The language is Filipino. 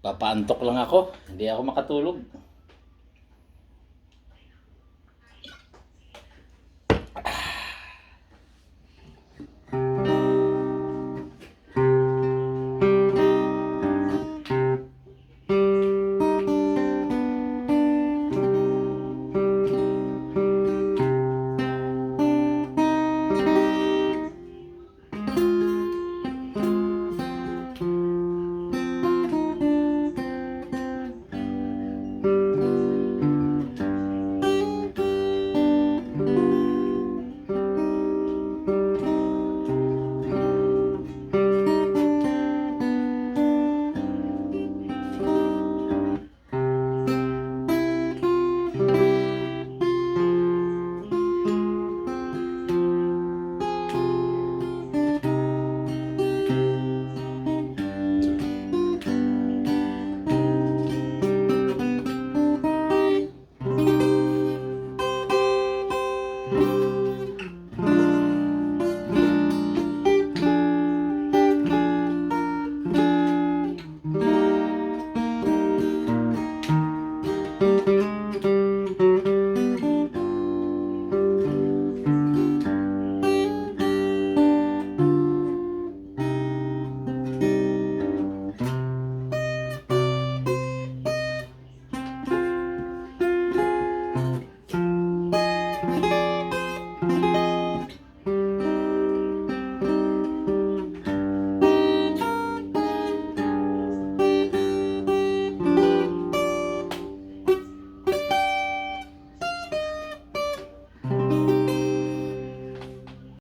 Papaantok lang ako. Hindi ako makatulog.